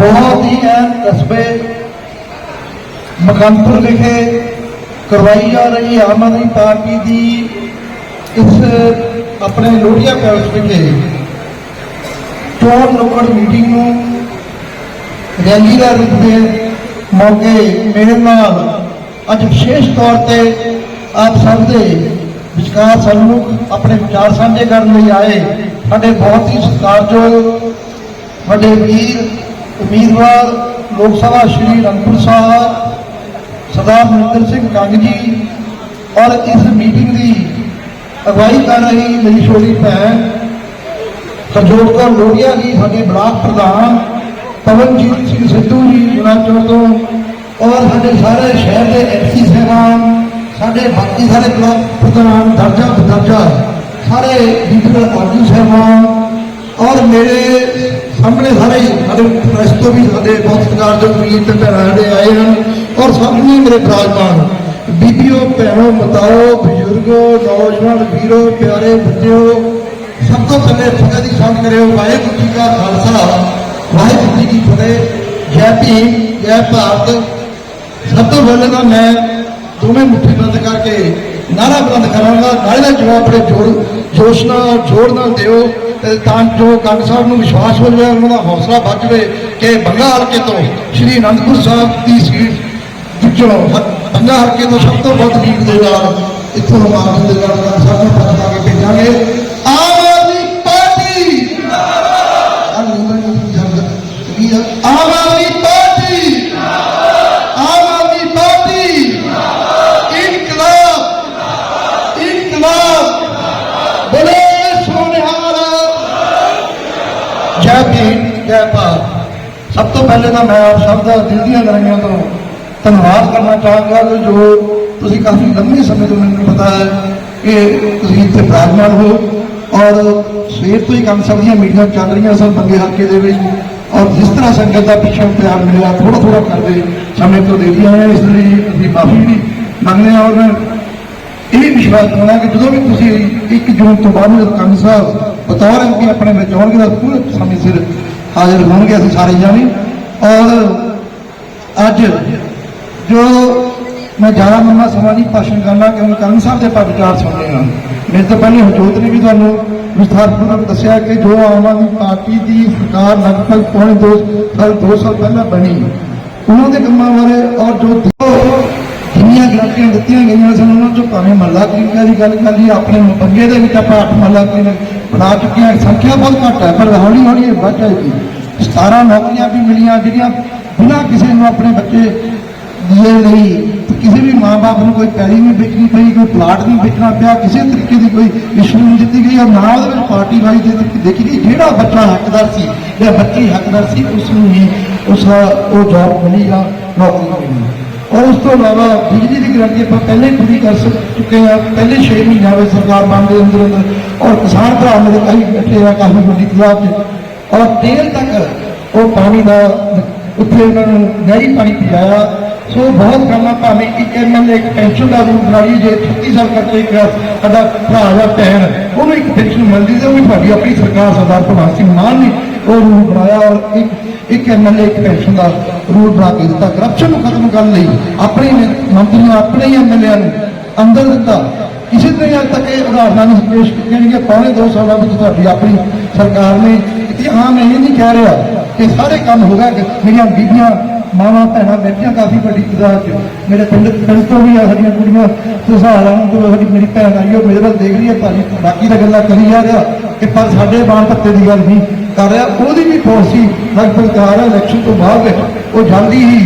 ਬਹੁਤ ਹੀ ਅਹਿਮ ਕਸਬੇ ਮਕੰਦਪੁਰ ਵਿਖੇ ਕਰਵਾਈ ਜਾ ਰਹੀ ਆਮ ਆਦਮੀ ਪਾਰਟੀ ਦੀ ਇਸ ਆਪਣੇ ਲੋਹੀਆ ਪੈਲਸ ਵਿਖੇ। ਚੋਣ ਨੁੱਕੜ ਮੀਟਿੰਗ ਨੂੰ ਰੈਲੀ ਦਾ ਰੂਪ ਦੇ ਮੌਕੇ ਮੇਰੇ ਨਾਲ ਅੱਜ ਵਿਸ਼ੇਸ਼ ਤੌਰ ਤੇ ਆਪ ਸਭ ਦੇ ਵਿਚਕਾਰ ਸਾਨੂੰ ਆਪਣੇ ਵਿਚਾਰ ਸਾਂਝੇ ਕਰਨ ਲਈ ਆਏ ਸਾਡੇ ਬਹੁਤ ਹੀ ਸਤਿਕਾਰਯੋਗ, ਵੱਡੇ ਵੀਰ ਉਮੀਦਵਾਰ ਲੋਕ ਸਭਾ ਸ਼੍ਰੀ ਰੰਗਪੁਰ ਸਾਹਿਬ, ਸਰਦਾਰ ਮਨਿੰਦਰ ਸਿੰਘ ਕੰਗ ਜੀ, ਔਰ ਇਸ ਮੀਟਿੰਗ ਦੀ ਅਗਵਾਈ ਕਰ ਰਹੀ ਮੇਰੀ ਛੋਟੀ ਭੈਣ ਸਰਜੋਤ ਕੌਰ ਲੋਹੀਆ ਜੀ, ਸਾਡੇ ਬਲਾਕ ਪ੍ਰਧਾਨ, ਪਵਨਜੀਤ ਸਿੰਘ ਸਿੱਧੂ ਜੀ ਗੁਨਾਚੋਂ ਤੋਂ, ਔਰ ਸਾਡੇ ਸਾਰੇ ਸ਼ਹਿਰ ਦੇ ਐਮਸੀ ਸਾਹਿਬਾਨ, ਸਾਡੇ ਬਾਕੀ ਸਾਰੇ ਬਲਾਕ ਪ੍ਰਧਾਨ, ਦਰਜਾ ਬਦਰਜਾ ਸਾਰੇ ਲੀਡਰ ਆਗੂ ਸਾਹਿਬਾਨ, ਔਰ ਮੇਰੇ ਸਾਹਮਣੇ ਸਾਰੇ ਸਾਡੇ ਤੋਂ ਵੀ ਸਾਡੇ ਬਹੁਤ ਸਤਿਕਾਰਯੋਗ ਵੀਰ ਤੇ ਭੈਣਾਂ ਜਿਹੜੇ ਆਏ ਹਨ ਔਰ ਸਾਹਮਣੇ ਮੇਰੇ ਬਰਾਜਮਾਨ ਬੀਬੀਓ, ਭੈਣੋ, ਮਤਾਓ, ਬਜ਼ੁਰਗੋ, ਨੌਜਵਾਨ ਵੀਰੋ, ਪਿਆਰੇ ਬੱਚਿਓ, ਸਭ ਤੋਂ ਪਹਿਲੇ ਫਤਿਹ ਦੀ ਸਾਂਝ ਕਰਿਓ ਵਾਹਿਗੁਰੂ ਜੀ ਕਾ ਖਾਲਸਾ। ਵਾਹਿਗੁਰੂ ਜੀ ਕੀ ਫਤਿਹ। ਜੈ ਭੀਮ, ਜੈ ਭਾਰਤ। ਸਭ ਤੋਂ ਪਹਿਲੇ ਤਾਂ ਮੈਂ ਦੋਵੇਂ ਮੁੱਠੀ ਬੰਦ ਕਰਕੇ ਨਾਰਾ ਬੁਲੰਦ ਕਰਾਂਗਾ, ਨਾਲੇ ਦਾ ਜਵਾਬ ਬੜੇ ਜੋਰ ਜੋਸ਼ ਨਾਲ, ਜੋਰ ਨਾਲ ਦਿਓ ਤੇ ਤਾਂ ਜੋ ਕੰਗ ਸਾਹਿਬ ਨੂੰ ਵਿਸ਼ਵਾਸ ਹੋ ਜਾਵੇ, ਉਹਨਾਂ ਦਾ ਹੌਸਲਾ ਵੱਧ ਜਾਵੇ ਕਿ ਬੰਗਾ ਹਲਕੇ ਤੋਂ ਸ਼੍ਰੀ ਅਨੰਦਪੁਰ ਸਾਹਿਬ ਦੀ ਸੀਟ ਵਿੱਚੋਂ ਬੰਗਾ ਹਲਕੇ ਤੋਂ ਸਭ ਤੋਂ ਵੱਧ ਲੀਡ ਦੇ ਨਾਲ ਇੱਥੋਂ ਮਾਰਨ ਦੇ ਨਾਲ ਕੰਗ ਸਾਹਿਬ ਨੂੰ ਪਤਾ ਕੇ ਭੇਜਾਂਗੇ। Aam Aadmi Party! Aam Aadmi Party Aam Aadmi Party ਇਨਕਲਾਬ ਇਨਕਲਾਬ ਬੋਲੇ ਸੋਨਿਹਾਰ ਜੈ ਭੀਮ ਜੈ ਭਾਰਤ ਸਭ ਤੋਂ ਪਹਿਲੇ ਤਾਂ ਮੈਂ ਆਪ ਸਭ ਦਾ ਦਿਲ ਦੀਆਂ ਗਹਿਰਾਈਆਂ ਤੋਂ ਧੰਨਵਾਦ ਕਰਨਾ ਚਾਹਾਂਗਾ ਕਿ ਜੋ ਤੁਸੀਂ ਕਾਫੀ ਲੰਮੇ ਸਮੇਂ ਤੋਂ ਮੈਨੂੰ ਪਤਾ ਹੈ ਕਿ ਤੁਸੀਂ ਇੱਥੇ ਬਰਾਜਮਾਨ ਹੋ ਔਰ ਸਵੇਰ ਤੋਂ ਹੀ ਕੰਮ ਸਭ ਦੀਆਂ ਮੀਟਿੰਗਾਂ ਚੱਲ ਰਹੀਆਂ ਸਨ ਬੰਗੇ ਹਲਕੇ ਦੇ ਵਿੱਚ ਔਰ ਜਿਸ ਤਰ੍ਹਾਂ ਸੰਗਤ ਦਾ ਪਿੱਛੋਂ ਪਿਆਰ ਮਿਲਿਆ ਥੋੜਾ ਥੋੜਾ ਕਰਦੇ ਸਮੇਂ ਤੋਂ ਦੇ ਆਏ ਇਸ ਲਈ ਅਸੀਂ ਮਾਫੀ ਵੀ ਮੰਗਦੇ ਹਾਂ ਔਰ ਇਹ ਵਿਸ਼ਵਾਸ ਹੋਣਾ ਕਿ ਜਦੋਂ ਵੀ ਤੁਸੀਂ 1 ਜੂਨ ਤੋਂ ਬਾਅਦ ਜਦੋਂ ਕੰਗ ਸਾਹਿਬ, ਬਤੌਰ ਐਮਪੀ ਆਪਣੇ ਵਿੱਚ ਆਉਣਗੇ ਤਾਂ ਪੂਰੇ ਸਮੇਂ ਸਿਰ ਹਾਜ਼ਰ ਹੋਣਗੇ, ਅਸੀਂ ਸਾਰੇ ਜਾਣੇ। ਔਰ ਅੱਜ ਜੋ ਮੈਂ ਜ਼ਿਆਦਾ ਮੰਮਾ ਸਮਾਂ ਨਹੀਂ, ਭਾਸ਼ਣ ਕਰਨਾ ਕਿਉਂਕਿ ਕੰਗ ਸਾਹਿਬ ਦੇ ਆਪਾਂ ਵਿਚਾਰ ਸੁਣਨੇ ਹਨ ਮੇਰੇ ਤੋਂ ਪਹਿਲੇ ਹਜੋਤ ਨੇ ਵੀ ਤੁਹਾਨੂੰ ਵਿਸਥਾਰਪੂਰਵਕ ਦੱਸਿਆ ਕਿ ਜੋ ਆਮ ਆਦਮੀ ਪਾਰਟੀ ਦੀ ਸਰਕਾਰ ਲਗਭਗ ਪੌਣੇ ਦੋ, ਸਾਲ ਦੋ ਸਾਲ ਪਹਿਲਾਂ ਬਣੀ, ਉਹਨਾਂ ਦੇ ਕੰਮਾਂ ਬਾਰੇ ਔਰ ਜੋ ਜਿੰਨੀਆਂ ਗਰੰਟੀਆਂ ਦਿੱਤੀਆਂ ਗਈਆਂ ਸਨ, ਉਹਨਾਂ ਚੋਂ ਭਾਵੇਂ ਮਹੱਲਾ ਕਲੀਨਿਕਾਂ ਦੀ ਗੱਲ ਕਰ ਲਈ ਆਪਣੇ ਬੰਗੇ ਦੇ ਵਿੱਚ ਆਪਾਂ ਅੱਠ ਮਹੱਲਾ ਕਲੀਨਿਕ ਬਣਾ ਚੁੱਕੇ ਸੰਖਿਆ ਬਹੁਤ ਘੱਟ ਹੈ, ਪਰ ਹੌਲੀ ਹੌਲੀ ਇਹ ਵੱਧ ਜਾਏਗੀ। 17 ਨੌਕਰੀਆਂ ਵੀ ਮਿਲੀਆਂ ਜਿਹੜੀਆਂ ਬਿਨਾਂ ਕਿਸੇ ਨੂੰ ਆਪਣੇ ਬੱਚੇ ਦੀਏ ਲਈ ਕਿਸੇ ਵੀ ਮਾਂ-ਬਾਪ ਨੂੰ ਕੋਈ ਪੈਲੀ ਨਹੀਂ ਵੇਚਣੀ ਪਈ, ਕੋਈ ਪਲਾਟ ਨਹੀਂ ਵੇਚਣਾ ਪਿਆ, ਕਿਸੇ ਤਰੀਕੇ ਦੀ ਕੋਈ ਇਸ਼ੂ ਨਹੀਂ ਦਿੱਤੀ ਗਈ। ਔਰ ਨਾ ਉਹਦੇ ਵਿੱਚ ਪਾਰਟੀ ਵਾਈਜ਼ ਦੇ ਦੇਖੀ ਗਈ, ਜਿਹੜਾ ਬੱਚਾ ਹੱਕਦਾਰ ਸੀ ਜਾਂ ਬੱਚੀ ਹੱਕਦਾਰ ਸੀ ਉਸ ਨੂੰ ਹੀ ਉਸ ਉਹ ਜੌਬ ਮਿਲੀ ਜਾਂ ਨੌਕਰੀ ਮਿਲੀ ਔਰ ਉਸ ਤੋਂ ਇਲਾਵਾ ਬਿਜਲੀ ਦੀ ਗਰੰਟੀ ਆਪਾਂ ਪਹਿਲੇ ਹੀ ਪੂਰੀ ਕਰ ਸਕ- ਚੁੱਕੇ ਹਾਂ, ਪਹਿਲੇ 6 ਮਹੀਨਿਆਂ ਵਿੱਚ ਸਰਕਾਰ ਬਣਦੇ ਅੰਦਰ ਅੰਦਰ। ਔਰ ਕਿਸਾਨ ਭਰਾ ਮੇਰੇ ਕਈ ਬੈਠੇ ਆ, ਕਾਫੀ ਵੱਡੀ ਪੰਜਾਬ 'ਚ। ਔਰ ਤੇਲ ਤੱਕ ਉਹ ਪਾਣੀ ਦਾ ਉੱਥੇ ਉਹਨਾਂ ਨੂੰ ਨਹਿਰੀ ਪਾਣੀ ਪਹੁੰਚਾਇਆ ਸੋ ਬਹੁਤ ਗੱਲਾਂ ਭਾਵੇਂ ਇੱਕ ਐਮਐਲਏ ਇੱਕ ਪੈਨਸ਼ਨ ਦਾ ਰੂਪ ਬਣਾਈ ਜੇ 36 ਸਾਲ ਕਰਕੇ ਇੱਕ ਸਾਡਾ ਭਰਾ ਜਾਂ ਭੈਣ, ਉਹਨੂੰ ਇੱਕ ਪੈਨਸ਼ਨ ਮਿਲਦੀ ਤੇ ਉਹ ਵੀ ਤੁਹਾਡੀ ਆਪਣੀ ਸਰਕਾਰ ਸਰਦਾਰ ਭਗਵੰਤ ਸਿੰਘ ਮਾਨ ਨੇ ਉਹ ਰੂਪ ਬਣਾਇਆ। ਔਰ ਇੱਕ ਇੱਕ ਐਮਐਲਏ ਇੱਕ ਪੈਨਸ਼ਨ ਦਾ ਰੂਲ ਬਣਾ ਕੇ ਦਿੱਤਾ ਕਰਪਸ਼ਨ ਨੂੰ ਖਤਮ ਕਰਨ ਲਈ ਆਪਣੇ ਮੰਤਰੀਆਂ, ਆਪਣੇ ਹੀ ਐਮਐਲਏ ਨੂੰ ਅੰਦਰ ਦਿੱਤਾ। ਕਿਸੇ ਤਰ੍ਹਾਂ ਅੱਜ ਤੱਕ ਇਹ ਉਦਾਹਰਨਾਂ ਨਹੀਂ ਪੇਸ਼ ਕੀਤੀਆਂ ਕਿ ਪੌਣੇ ਦੋ ਸਾਲਾਂ ਵਿੱਚ ਤੁਹਾਡੀ ਆਪਣੀ ਸਰਕਾਰ ਨੇ ਕੀਤੀ ਹਾਂ ਮੈਂ ਇਹ ਨਹੀਂ ਕਹਿ ਰਿਹਾ ਕਿ ਸਾਰੇ ਕੰਮ ਹੋ ਗਏ ਮੇਰੀਆਂ ਬੀਬੀਆਂ ਮਾਵਾਂ, ਭੈਣਾਂ ਬੈਠੀਆਂ ਕਾਫੀ ਵੱਡੀ ਤਾਦਾਦ 'ਚ। ਮੇਰੇ ਪਿੰਡ ਪਿੰਡ ਤੋਂ ਵੀ ਆ ਸਾਡੀਆਂ ਕੁੜੀਆਂ ਸੁਸਾਲਾ ਨੂੰ ਤੋਂ ਸਾਡੀ ਮੇਰੀ ਭੈਣ ਆਈ, ਉਹ ਮੇਰੇ ਵੱਲ ਦੇਖ ਰਹੀ ਹੈ, ਭਾਜੀ, ਬਾਕੀ ਤਾਂ ਗੱਲਾਂ ਕਰੀ ਜਾ ਰਿਹਾ ਕਿ ਪਰ ਸਾਡੇ ਬਾਣ ਪੱਤੇ ਦੀ ਗੱਲ ਨਹੀਂ ਕਰ ਰਿਹਾ। ਉਹਦੀ ਵੀ ਪਾਲਿਸੀ ਸੀ ਤਿਆਰ ਹੈ ਇਲੈਕਸ਼ਨ ਤੋਂ ਬਾਅਦ ਉਹ ਜਲਦੀ ਹੀ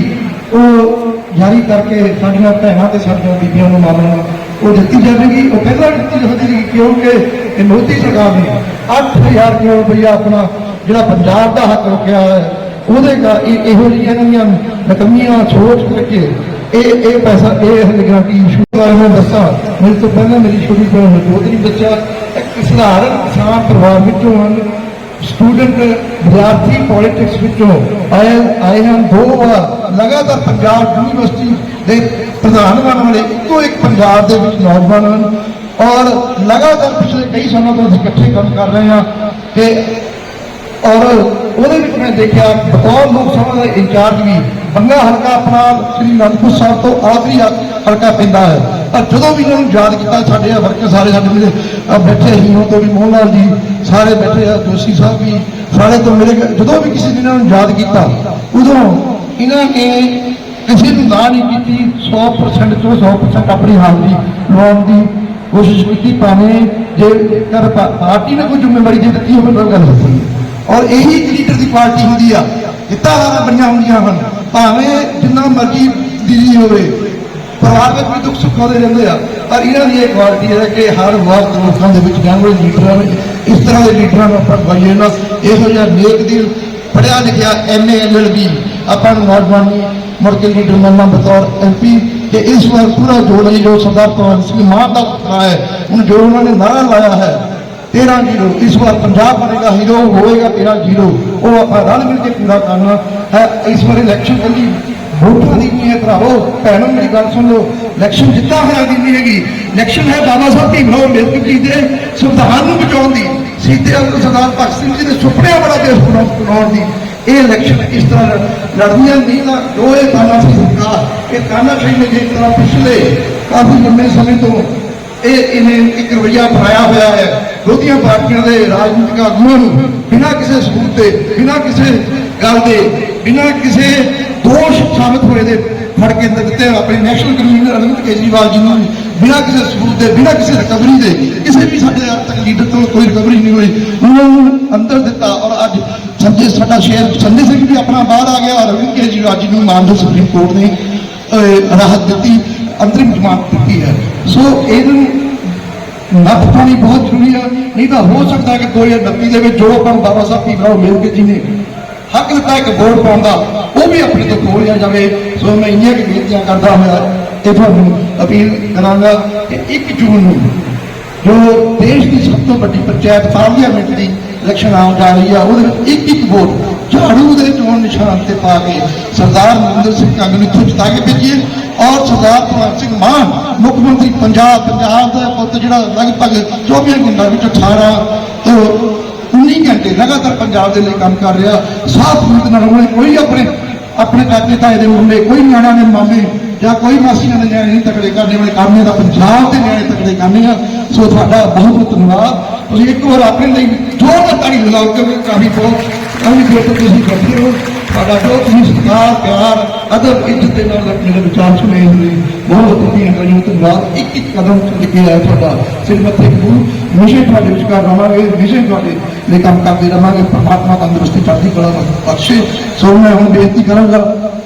ਉਹ ਜਾਰੀ ਕਰਕੇ ਸਾਡੀਆਂ ਭੈਣਾਂ ਤੇ ਸਾਡੀਆਂ ਬੀਬੀਆਂ ਨੂੰ ਮਾਰਨ ਉਹ ਦਿੱਤੀ ਜਾਵੇਗੀ। ਉਹ ਪਹਿਲਾਂ ਦਿੱਤੀ ਜਾਂਦੀ ਸੀ ਕਿਉਂਕਿ ਇਹ ਮੋਦੀ ਸਰਕਾਰ ਨੇ 8000 ਕਰੋੜ ਰੁਪਇਆ ਆਪਣਾ ਜਿਹੜਾ ਪੰਜਾਬ ਦਾ ਹੱਕ ਰੁਕਿਆ ਹੈ ਉਹਦੇ ਕਾ ਇਹੋ ਜਿਹੀਆਂ ਇਹਨਾਂ ਦੀਆਂ ਨਕਮੀਆਂ ਸੋਚ ਕਰਕੇ ਇਹ ਇਹ ਪੈਸਾ, ਇਹ ਗਾਰੰਟੀ ਇਸ਼ੂ ਬਾਰੇ ਮੈਂ ਦੱਸਾਂ। ਮੇਰੇ ਤੋਂ ਪਹਿਲਾਂ ਮੇਰੀ ਛੋਟੀ ਭੈਣ ਹਰਜੋਤ ਨੇ ਇੱਕ ਸਧਾਰਨ ਕਿਸਾਨ ਪਰਿਵਾਰ ਵਿੱਚੋਂ ਹਨ, ਸਟੂਡੈਂਟ, ਵਿਦਿਆਰਥੀ ਪੋਲਿਟਿਕਸ ਵਿੱਚੋਂ। ਆਏ ਆਏ ਹਨ ਦੋ ਵਾਰ, ਲਗਾਤਾਰ ਪੰਜਾਬ ਯੂਨੀਵਰਸਿਟੀ ਦੇ ਪ੍ਰਧਾਨ ਬਣਨ ਵਾਲੇ, ਇੱਕੋ ਇੱਕ ਪੰਜਾਬ ਦੇ ਵਿੱਚ ਨੌਜਵਾਨ ਹਨ। ਔਰ ਲਗਾਤਾਰ ਪਿਛਲੇ ਕਈ ਸਾਲਾਂ ਤੋਂ ਅਸੀਂ ਇਕੱਠੇ ਕੰਮ ਕਰ ਰਹੇ ਹਾਂ ਕਿ ਔਰ ਉਹਦੇ ਵਿੱਚ ਮੈਂ ਦੇਖਿਆ ਬਤੌਰ ਲੋਕ ਸਭਾ ਦਾ ਇੰਚਾਰਜ ਵੀ ਬੰਗਾ ਹਲਕਾ ਆਪਣਾ ਸ੍ਰੀ ਅਨੰਦਪੁਰ ਸਾਹਿਬ ਤੋਂ ਆਖਰੀ ਹਲਕਾ ਪੈਂਦਾ ਹੈ। ਪਰ ਜਦੋਂ ਵੀ ਇਹਨਾਂ ਨੂੰ ਯਾਦ ਕੀਤਾ, ਸਾਡੇ ਆ ਵਰਕਰ ਸਾਰੇ ਸਾਡੇ ਮੇਰੇ ਬੈਠੇ ਹੀ ਤੋਂ ਵੀ ਮੋਹਨ ਲਾਲ ਜੀ ਸਾਰੇ ਬੈਠੇ ਆ ਜੋਸ਼ੀ ਸਾਹਿਬ ਵੀ ਸਾਰੇ ਤੋਂ ਮੇਰੇ ਜਦੋਂ ਵੀ ਕਿਸੇ ਨੇ ਇਹਨਾਂ ਨੂੰ ਯਾਦ ਕੀਤਾ, ਉਦੋਂ ਇਹਨਾਂ ਨੇ ਕਿਸੇ ਨੂੰ ਨਾ ਨਹੀਂ ਕੀਤੀ 100% ਤੋਂ 100% ਆਪਣੀ ਹਾਜ਼ਰੀ ਲਵਾਉਣ ਦੀ ਕੋਸ਼ਿਸ਼ ਕੀਤੀ, ਭਾਵੇਂ ਜੇ ਕਰ ਪਾਰਟੀ ਨੇ ਕੋਈ ਜ਼ਿੰਮੇਵਾਰੀ ਦੇ ਦਿੱਤੀ ਹੋਵੇ ਤਾਂ ਗੱਲ ਦੱਸੀ। ਔਰ ਇਹੀ ਲੀਡਰ ਦੀ ਪਾਰਟੀ ਹੁੰਦੀ ਆ ਕਿਤਾ ਬਣੀਆਂ ਹੁੰਦੀਆਂ ਹਨ, ਭਾਵੇਂ ਜਿੰਨਾ ਮਰਜ਼ੀ ਦਿੱਲੀ ਹੋਵੇ, ਪਰਿਵਾਰ ਵਿੱਚ ਵੀ ਦੁੱਖ ਸੁੱਖ ਆਉਂਦੇ ਰਹਿੰਦੇ ਆ, ਪਰ ਇਹਨਾਂ ਦੀ ਇਹ ਕੁਆਲਿਟੀ ਹੈ ਕਿ ਹਰ ਵਕਤ ਲੋਕਾਂ ਦੇ ਵਿੱਚ ਰਹਿਣ ਵਾਲੇ ਲੀਡਰਾਂ ਨੇ ਇਸ ਤਰ੍ਹਾਂ ਦੇ ਲੀਡਰਾਂ ਨੂੰ ਆਪਾਂ ਗਵਾਈਏ ਨਾ, ਇਹੋ ਜਿਹਾ ਨੇਕ ਦਿਲ ਪੜਿਆ ਲਿਖਿਆ ਐਮਏ ਐਲਐਲਬੀ ਆਪਾਂ ਨੂੰ ਨੌਜਵਾਨੀ ਮੁੜ ਕੇ ਲੀਡਰ ਮੰਨਣਾ ਬਤੌਰ ਐਮਪੀ ਕਿ ਇਸ ਵਾਰ ਪੂਰਾ ਜੋੜ ਲਈ ਜੋ ਸਰਦਾਰ ਭਗਵੰਤ ਸਿੰਘ ਮਾਨ ਦਾ ਸੁਪਨਾ ਹੈ ਹੁਣ ਜੋ ਉਹਨਾਂ ਨੇ ਨਾਰਾ ਲਾਇਆ ਹੈ 13 ਜ਼ੀਰੋ ਇਸ ਵਾਰ ਪੰਜਾਬ ਬਣੇਗਾ ਹੀਰੋ, ਹੋਏਗਾ 13 ਜ਼ੀਰੋ। ਉਹ ਆਪਾਂ ਰਲ ਮਿਲ ਕੇ ਪੂਰਾ ਕਰਨਾ ਹੈ। ਇਸ ਵਾਰ ਇਲੈਕਸ਼ਨ ਕੱਲੀ ਵੋਟਾਂ ਦੀ ਨਹੀਂ ਹੈ ਭਰਾਵੋ? ਭੈਣੋ, ਮੇਰੀ ਗੱਲ ਸੁਣ ਲਓ। ਇਲੈਕਸ਼ਨ ਜਿੱਤਾ ਹੋਇਆ ਦੀ ਨਹੀਂ ਹੈਗੀ। ਇਲੈਕਸ਼ਨ ਹੈ ਬਾਬਾ ਸਾਹਿਬ ਭੀਮਰਾਓ ਅੰਬੇਦਕਰ ਜੀ ਦੇ ਸੰਵਿਧਾਨ ਨੂੰ ਬਚਾਉਣ ਦੀ। ਸੀਤੇ ਅੰਦਰ ਸਰਦਾਰ ਭਗਤ ਸਿੰਘ ਜੀ ਦੇ ਸੁਪਨਿਆਂ ਵਾਲਾ ਦੇਸ਼ ਬਣਾਉਣ ਦੀ। ਇਹ ਇਲੈਕਸ਼ਨ ਇਸ ਤਰ੍ਹਾਂ ਲੜਦੀਆਂ ਨਹੀਂ ਨਾ ਜੋ ਇਹ ਤਾਨਾ ਸੀ ਸਰਕਾਰ। ਇਹ ਤਾਨਾ ਨੇ ਜਿਸ ਤਰ੍ਹਾਂ ਪਿਛਲੇ ਕਾਫੀ ਲੰਮੇ ਸਮੇਂ ਤੋਂ ਇਹ ਇਹਨੇ ਇੱਕ ਰਵਈਆ ਬਣਾਇਆ ਹੋਇਆ ਹੈ। ਵਿਰੋਧੀਆਂ ਪਾਰਟੀਆਂ ਦੇ ਰਾਜਨੀਤਿਕ ਆਗੂਆਂ ਨੂੰ ਬਿਨਾਂ ਕਿਸੇ ਸਬੂਤ ਦੇ, ਬਿਨਾਂ ਕਿਸੇ ਗੱਲ ਦੇ, ਬਿਨਾਂ ਕਿਸੇ ਦੋਸ਼ ਸਾਬਤ ਹੋਏ ਦੇ ਫੜ ਕੇ ਅੰਦਰ ਦਿੱਤੇ ਆਪਣੇ ਨੈਸ਼ਨਲ ਕਨਵੀਨਰ ਅਰਵਿੰਦ ਕੇਜਰੀਵਾਲ ਜੀ ਨੂੰ ਬਿਨਾਂ ਕਿਸੇ ਸਬੂਤ ਦੇ, ਬਿਨਾਂ ਕਿਸੇ ਰਿਕਵਰੀ ਦੇ, ਕਿਸੇ ਵੀ ਸਾਡੇ ਅੱਜ ਤੱਕ ਲੀਡਰ ਤੋਂ ਕੋਈ ਰਿਕਵਰੀ ਨਹੀਂ ਹੋਈ। ਉਹਨਾਂ ਨੂੰ ਅੰਦਰ ਦਿੱਤਾ ਔਰ ਅੱਜ ਸੰਜੇ ਸਾਡਾ ਸ਼ੇਰ ਸੰਜੇ ਸਿੰਘ ਵੀ ਆਪਣਾ ਬਾਹਰ ਆ ਗਿਆ ਔਰ ਅਰਵਿੰਦ ਕੇਜਰੀਵਾਲ ਜੀ ਨੂੰ ਮਾਨਯੋਗ ਸੁਪਰੀਮ ਕੋਰਟ ਨੇ ਰਾਹਤ ਦਿੱਤੀ, ਅੰਤਰਿਮ ਜ਼ਮਾਨਤ ਦਿੱਤੀ ਹੈ। ਸੋ ਇਹਨੂੰ ਨੱਥ ਪਾਣੀ ਬਹੁਤ ਜ਼ਰੂਰੀ ਆ, ਨਹੀਂ ਤਾਂ ਹੋ ਸਕਦਾ ਕਿ 2029 ਦੇ ਵਿੱਚ ਜੋ ਆਪਾਂ ਨੂੰ ਬਾਬਾ ਸਾਹਿਬ ਭੀਮਰਾਓ ਅੰਬੇਦਕਰ ਜੀ ਨੇ ਹੱਕ ਦਿੱਤਾ ਇੱਕ ਵੋਟ ਪਾਉਣ ਦਾ, ਉਹ ਵੀ ਆਪਣੇ ਤੋਂ ਖੋਹ ਲਿਆ ਜਾਵੇ। ਸੋ ਮੈਂ ਇੰਨੀਆਂ ਕਿ ਬੇਨਤੀਆਂ ਕਰਦਾ ਹੋਇਆ ਇਹ ਤੁਹਾਨੂੰ ਅਪੀਲ ਕਰਾਂਗਾ ਕਿ 1 ਜੂਨ ਨੂੰ ਜੋ ਦੇਸ਼ ਦੀ ਸਭ ਤੋਂ ਵੱਡੀ ਪੰਚਾਇਤ ਪਾਰਲੀਮੈਂਟ ਦੀ ਇਲੈਕਸ਼ਨ ਆਉਣ ਜਾ ਰਹੀ ਆ, ਉਹਦੇ ਵਿੱਚ ਇੱਕ ਇੱਕ ਵੋਟ ਝਾੜੂ ਦੇ ਚੋਣ ਨਿਸ਼ਾਨ ਤੇ ਪਾ ਕੇ ਸਰਦਾਰ ਨਰਿੰਦਰ ਸਿੰਘ ਕੰਗ ਨੂੰ ਇੱਥੋਂ ਜਿਤਾ ਕੇ ਭੇਜੀਏ। ਸਰਦਾਰ ਭਗਵੰਤ ਸਿੰਘ ਮਾਨ, ਮੁੱਖ ਮੰਤਰੀ ਪੰਜਾਬ ਪੰਜਾਬ ਦਾ ਪੁੱਤ ਜਿਹੜਾ ਲਗਭਗ 24 ਘੰਟਿਆਂ ਵਿੱਚ 18 ਤੋਂ 19 ਘੰਟੇ ਲਗਾਤਾਰ ਪੰਜਾਬ ਦੇ ਲਈ ਕੰਮ ਕਰ ਰਿਹਾ। ਸਾਫ਼ ਸੂਤ ਨਾਲ ਉਹਨੇ ਕੋਈ ਆਪਣੇ ਆਪਣੇ ਚਾਚੇ ਤਾਏ ਦੇ ਮੁੰਡੇ ਕੋਈ ਨਿਆਣਿਆਂ ਦੇ ਮਾਮੇ ਜਾਂ ਕੋਈ ਮਾਸੀਆਂ ਦੇ ਨਿਆਣੇ ਨਹੀਂ ਤਕੜੇ ਕਰਨੇ ਵਾਲੇ ਕੰਮ ਦਾ ਪੰਜਾਬ ਦੇ ਨਿਆਣੇ ਤਕੜੇ ਕਰਨੇ ਆ। ਸੋ ਤੁਹਾਡਾ ਬਹੁਤ ਬਹੁਤ ਧੰਨਵਾਦ। ਤੁਸੀਂ ਇੱਕ ਵਾਰ ਆਪਣੇ ਲਈ ਜੋਰ ਤਾੜੀ ਲਗਾਓ ਕਿ ਕਾਫੀ ਬਹੁਤ, ਕਾਫੀ ਦੇਰ ਤੁਸੀਂ ਬੈਠੇ ਹੋ ਤੁਹਾਡਾ ਬਹੁਤ ਤੁਸੀਂ ਸਤਿਕਾਰ, ਪਿਆਰ, ਅਦਬ, ਇੱਜ਼ਤ ਦੇ ਨਾਲ ਮੇਰੇ ਵਿਚਾਰ ਸੁਣੇ ਹੋਏ ਬਹੁਤ ਵਧੀਆ ਕਰੀਓ ਧੰਨਵਾਦ ਇੱਕ ਇੱਕ ਕਦਮ ਚੱਲ ਕੇ ਆਇਆ ਤੁਹਾਡਾ ਸਿਰ ਮੱਥੇ ਨੂੰ ਹਮੇਸ਼ਾ ਤੁਹਾਡੇ ਵਿਚਕਾਰ ਰਵਾਂਗੇ ਹਮੇਸ਼ਾ ਤੁਹਾਡੇ ਲਈ ਕੰਮ ਕਰਦੇ ਰਵਾਂਗੇ, ਪਰਮਾਤਮਾ ਤੰਦਰੁਸਤੀ, ਚੜ੍ਹਦੀ ਕਲਾ ਬਖਸ਼ੇ। ਸੋ ਮੈਂ ਹੁਣ ਬੇਨਤੀ ਕਰਾਂਗਾ